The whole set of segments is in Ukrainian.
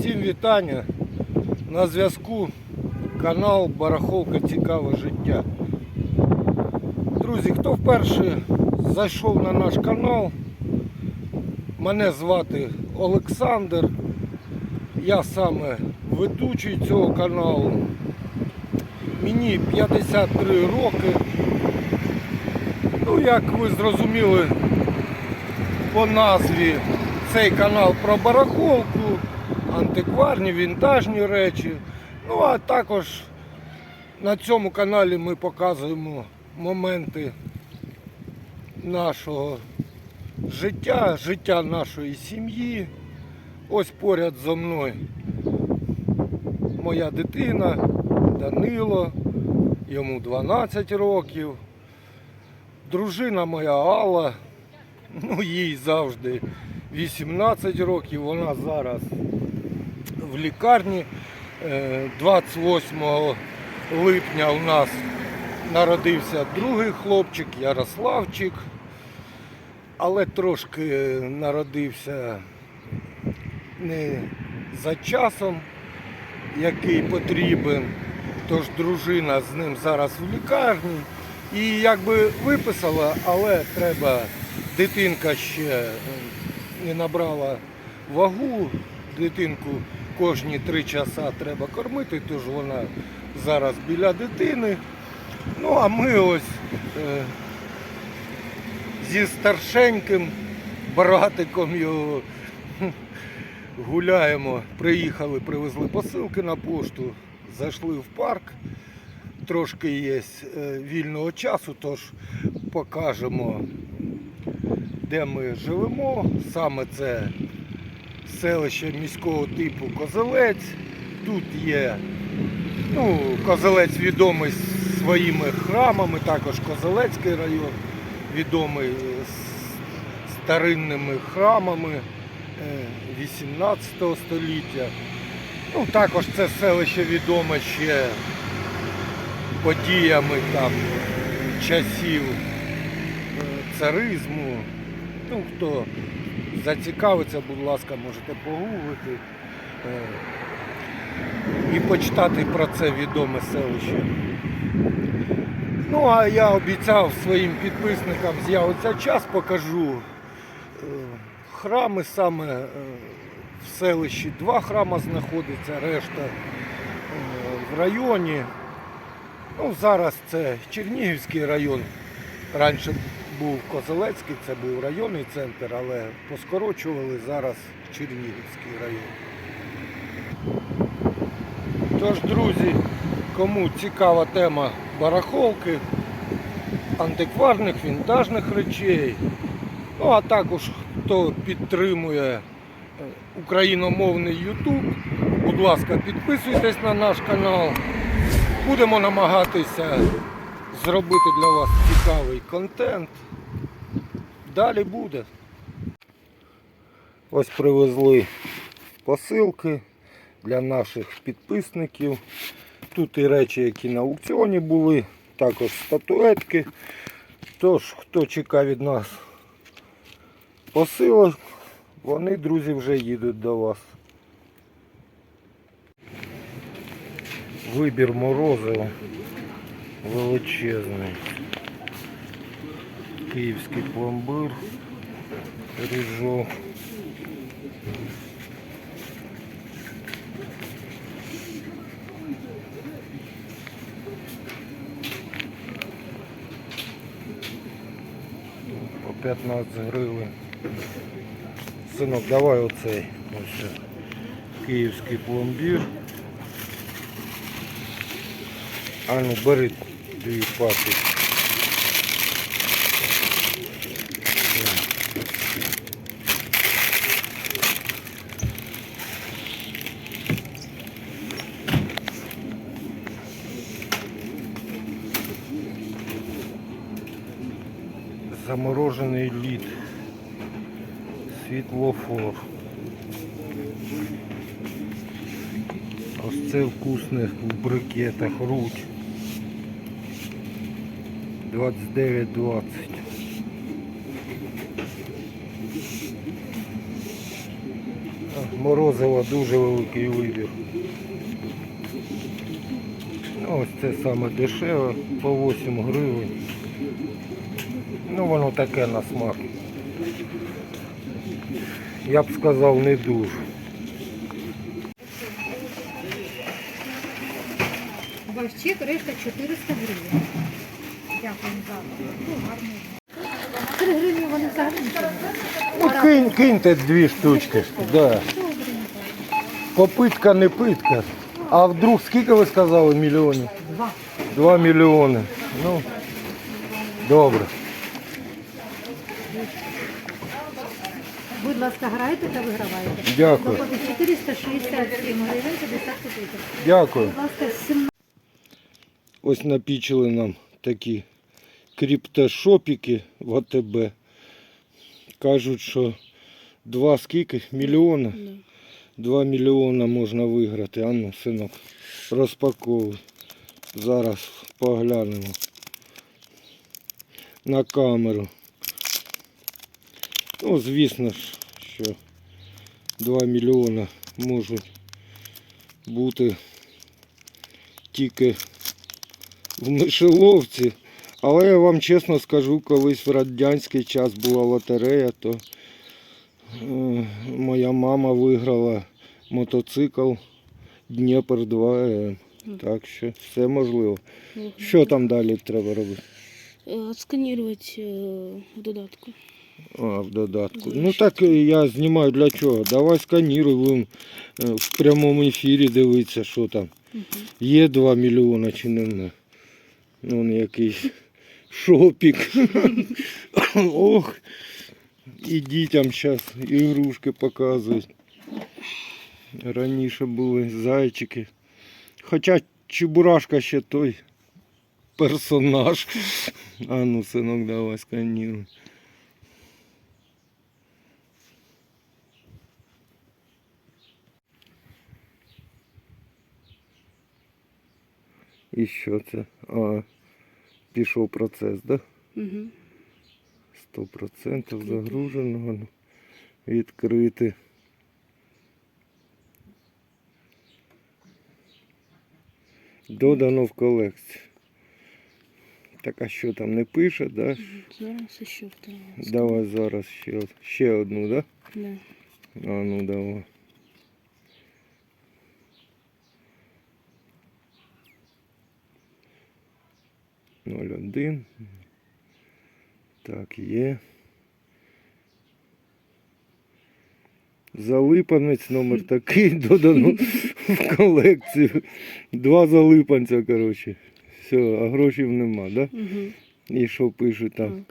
Всім вітання. На зв'язку канал Барахолка Цікаве життя. Друзі, хто вперше зайшов на наш канал, мене звати Олександр. Я саме ведучий цього каналу. Мені 53 роки. Ну, як ви зрозуміли по назві, цей канал про барахолку, антикварні, вінтажні речі. Ну а також на цьому каналі ми показуємо моменти нашого життя, життя нашої сім'ї. Ось поряд зо мною моя дитина Данило, йому 12 років. Дружина моя Алла, ну їй завжди 18 років, вона зараз в лікарні. Е, 28 липня у нас народився другий хлопчик, Ярославчик, але трошки народився не за часом, який потрібен. Тож дружина з ним зараз в лікарні. І якби виписала, але треба, дитинка ще е, не набрала вагу, дитинку кожні три часа треба кормити, тож вона зараз біля дитини. Ну а ми ось е, зі старшеньким братиком його гуляємо. Приїхали, привезли посилки на пошту, зайшли в парк. Трошки є е, вільного часу, тож покажемо, де ми живемо. Саме це селище міського типу Козелець. Тут є ну, Козелець відомий своїми храмами, також Козелецький район відомий старинними храмами е, 18 століття. Ну, також це селище відоме ще подіями там часів е, царизму. Ну, хто зацікавиться, будь ласка, можете погуглити е, і почитати про це відоме селище. Ну, а я обіцяв своїм підписникам з'явиться час, покажу е, храми саме е, в селищі. Два храми знаходиться, решта в районі. Ну, зараз це Чернігівський район. Раніше був Козелецький, це був районний центр, але поскорочували зараз Чернігівський район. Тож, друзі, кому цікава тема барахолки, антикварних, вінтажних речей, ну а також хто підтримує е, україномовний YouTube, будь ласка, підписуйтесь на наш канал. Будемо намагатися зробити для вас цікавий контент. Далі буде. Ось привезли посилки для наших підписників. Тут і речі, які на аукціоні були, також статуетки. Тож, хто чекає від нас посилок, вони, друзі, вже їдуть до вас. Вибір морозива величезний. Київський пломбир, ріжок. По 15 гривень. Синок, давай оцей. Ось. Київський пломбір. А ну бери дві пачки. Заморожений лід. Світлофор. Ось це вкусних в брикетах руть. 29,20. Ага. Морозиво дуже великий вибір. Ось це саме дешеве, по 8 гривень. Ну воно таке на смак. Я б сказав не дуже. Борщик, решта 400 гривень. Дякую за ну, гарний. 3 гривні вони взагалі. Ну, кинь, киньте дві штучки. Да. Попитка не питка. А вдруг скільки ви сказали мільйонів? Два. Два мільйони. Ну, добре. Будь ласка, грайте та виграваєте. Дякую. Доходить 467 гривень 50 копійок. Дякую. Будь ласка, 17 Ось напічили нам такі криптошопіки в АТБ. Кажуть, що два скільки? Мільйони? Два мільйони можна виграти. А ну, синок, розпаковуй. Зараз поглянемо на камеру. Ну, звісно ж, що 2 мільйони можуть бути тільки в мишеловці. Але я вам чесно скажу, колись в радянський час була лотерея, то е, моя мама виграла мотоцикл Дніпр 2 м Так що все можливо. Що там далі треба робити? Отсканировать э, в додатку. А, в додатку. Ну так я знімаю для чого. Давай сканіруй, будемо е, в прямому ефірі дивитися, що там. Є 2 мільйони чи нема. Ну, он якийсь шопік. Ох. І дітям зараз ігрушки показують. Раніше були зайчики. Хоча Чебурашка ще той персонаж. А ну, синок, давай сканіруй. І що це? А, пішов процес, да? Угу. 100% загруженого. Ну, Відкрити. Додано в колекцію. Так а що там не пише, да? Зараз ще второго. Давай зараз ще, ще одну, да? Да. А ну давай. Ноль один. Так, є. Залипанець номер такий додано в колекцію. Два залипанця, коротше. Все, а грошей нема, да? Угу. І що пишуть там?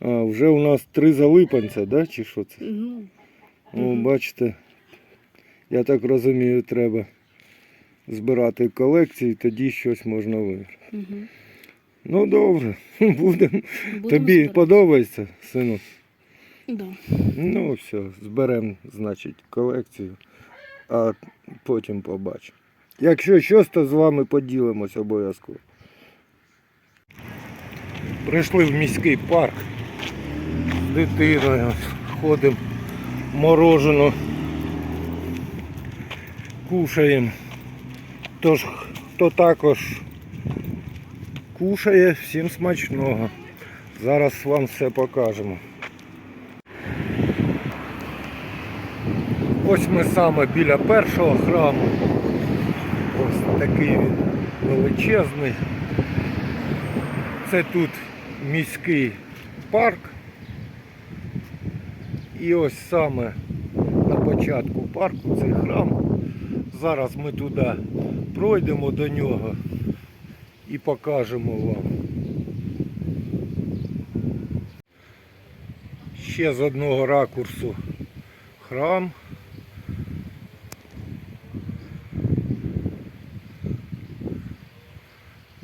А, вже у нас три залипанця, да? Чи що це? Ну, О, бачите, я так розумію, треба збирати колекції, тоді щось можна виграти. угу. Ну добре, будемо. Тобі подобається, сину? Да. Ну все, зберемо, значить, колекцію, а потім побачимо. Якщо щось, то з вами поділимось обов'язково. Прийшли в міський парк з дитиною, ходимо морожено, кушаємо. Тож, хто також кушає, всім смачного. Зараз вам все покажемо. Ось ми саме біля першого храму. Ось такий він величезний. Це тут міський парк. І ось саме на початку парку цей храм. Зараз ми туди пройдемо до нього і покажемо вам. Ще з одного ракурсу храм.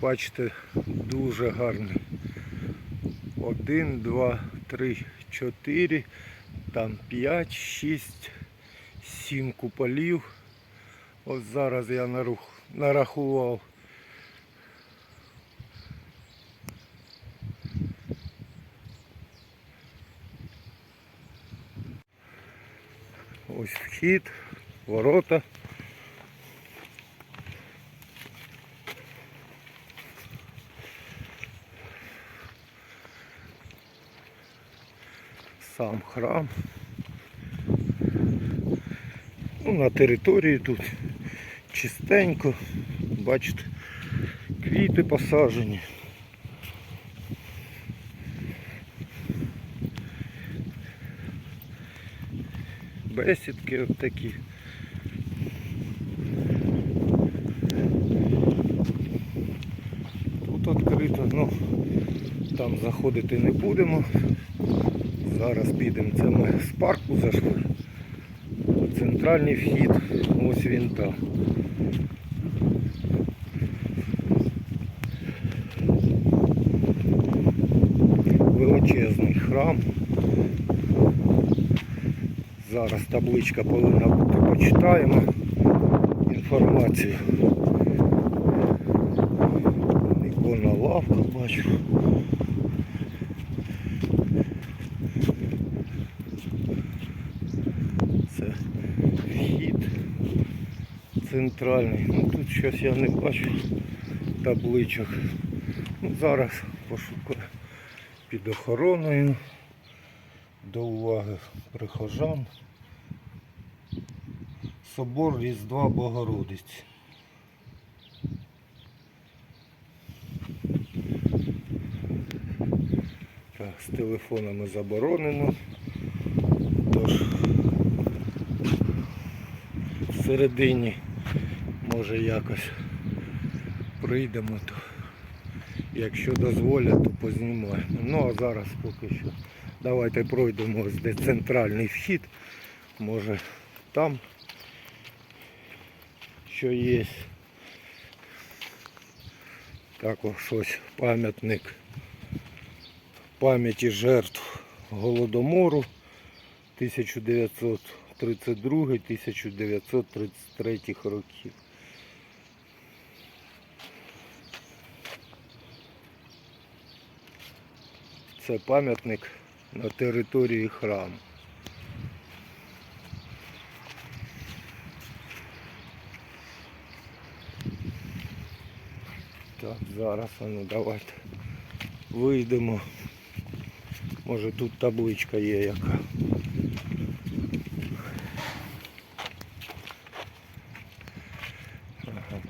Бачите, дуже гарний. Один, два, три, чотири, там п'ять, шість, сім куполів. Ось зараз я нарахував. Ось вхід. ворота. Сам храм. Ну, на території тут чистенько, бачите, квіти посаджені. Бесідки от такі. Тут відкрито, ну там заходити не будемо. Зараз підемо, це ми з парку зайшли. Центральний вхід, ось він там. Величезний храм. Зараз табличка повинна бути, почитаємо інформацію. Іконна лавка бачу. Це вхід центральний. Ну тут щось я не бачу табличок. Ну, зараз пошукаю під охороною до уваги прихожан. Собор Різдва Богородиці. Так, з телефонами заборонено. Тож всередині може якось прийдемо, то якщо дозволять, то познімаємо. Ну а зараз поки що. Давайте пройдемо ось де центральний вхід. Може там що є. Також ось пам'ятник пам'яті жертв Голодомору 1932-1933 років. Це пам'ятник на території храму. Так, зараз ну давайте вийдемо. Може тут табличка є яка.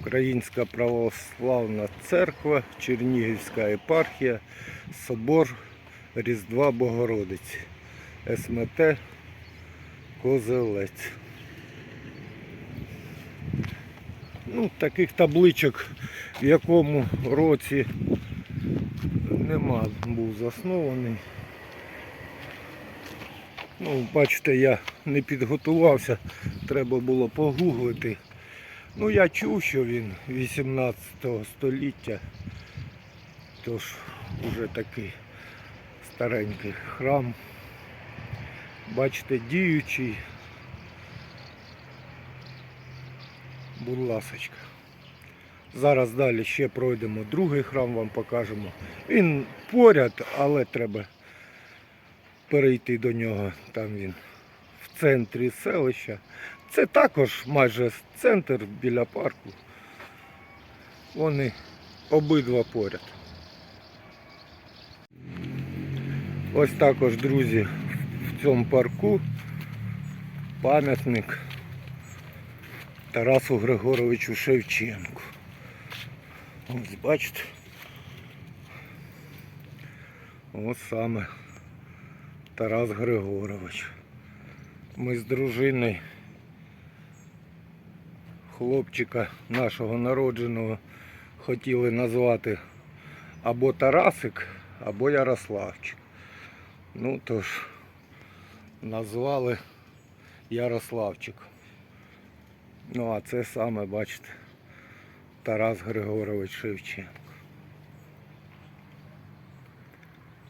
Українська православна церква, Чернігівська єпархія, собор Різдва Богородиці, СМТ Козелець. Ну, таких табличок в якому році нема, був заснований. Ну, бачите, я не підготувався, треба було погуглити. Ну, я чув, що він 18 століття, тож уже такий старенький храм. Бачите, діючий. Будь ласочка. Зараз далі ще пройдемо другий храм, вам покажемо. Він поряд, але треба перейти до нього. Там він в центрі селища. Це також майже центр біля парку. Вони обидва поряд. Ось також, друзі, в цьому парку пам'ятник Тарасу Григоровичу Шевченку. Ось бачите. Ось саме Тарас Григорович. Ми з дружиною хлопчика нашого народженого хотіли назвати або Тарасик, або Ярославчик. Ну тож назвали Ярославчик. Ну а це саме, бачите, Тарас Григорович Шевченко.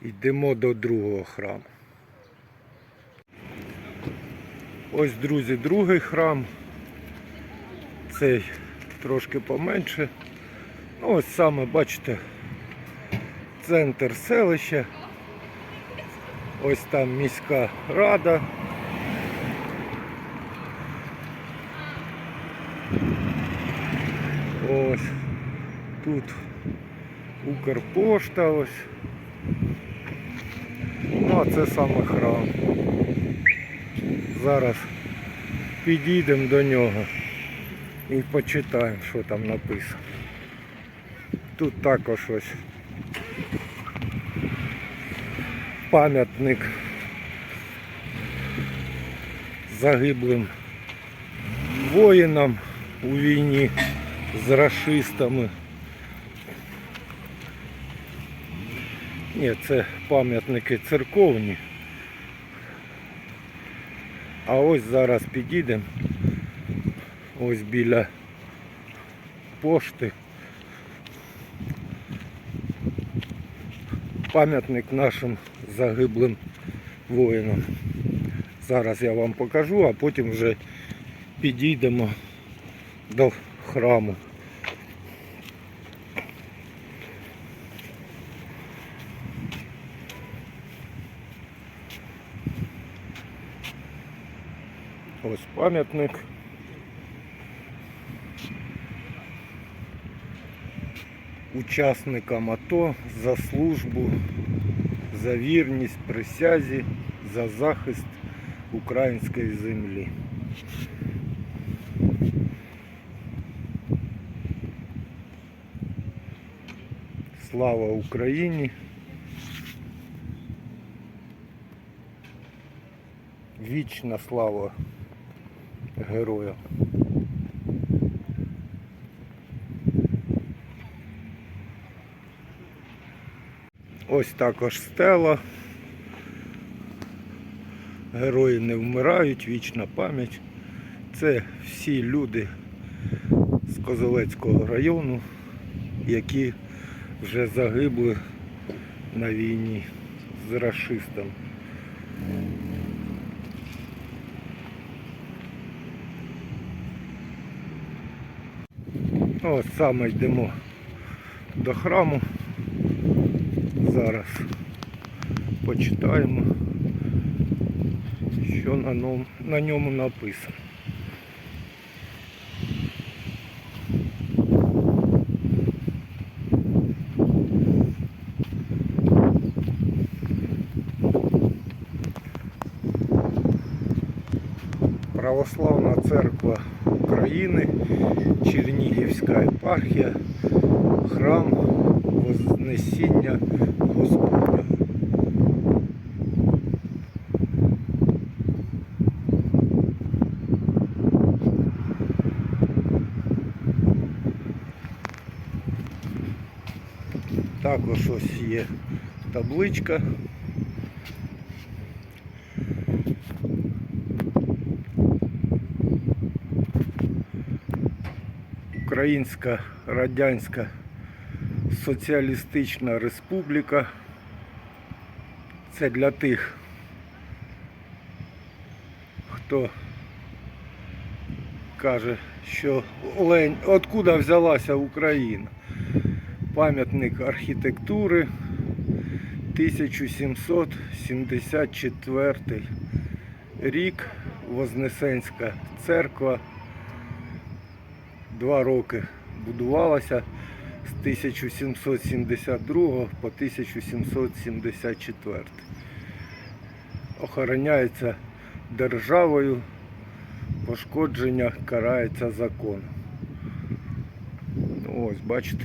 Йдемо до другого храму. Ось, друзі, другий храм. Цей трошки поменше. Ну, ось саме, бачите, центр селища. Ось там міська рада. Ось. Тут Укрпошта ось. Ну, а це саме храм. Зараз підійдемо до нього і почитаємо, що там написано. Тут також ось пам'ятник загиблим воїнам у війні з расистами. Ні, це пам'ятники церковні. А ось зараз підійдемо. Ось біля пошти. Пам'ятник нашим загиблим воїнам. Зараз я вам покажу, а потім вже підійдемо до храму. Ось пам'ятник. Учасникам АТО за службу, за вірність присязі, за захист української землі. Слава Україні! Вічна слава героям! Ось також стела. Герої не вмирають, вічна пам'ять. Це всі люди з Козелецького району, які вже загибли на війні з расистом. Ось саме йдемо до храму. Зараз почитаємо, що на ньому, на ньому написано. Православна церква України, Чернігівська епархія, храм Вознесіння Господня. Також ось є табличка. Українська Радянська Соціалістична Республіка. Це для тих, хто каже, що лень, откуда взялася Україна. Пам'ятник архітектури 1774 рік, Вознесенська церква. Два роки будувалася з 1772 по 1774. Охороняється державою, пошкодження карається законом. Ну, ось, бачите,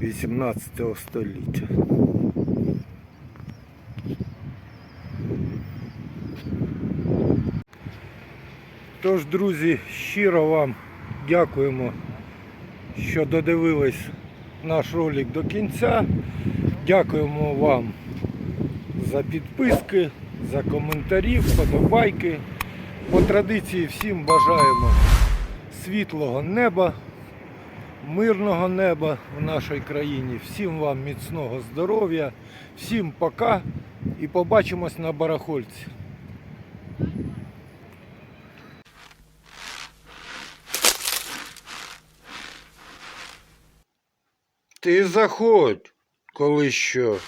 18 століття. Тож, друзі, щиро вам дякуємо, що додивились наш ролик до кінця. Дякуємо вам за підписки, за коментарі, вподобайки. По традиції всім бажаємо світлого неба, мирного неба в нашій країні. Всім вам міцного здоров'я, всім пока і побачимось на барахольці. Ти заходь, коли що.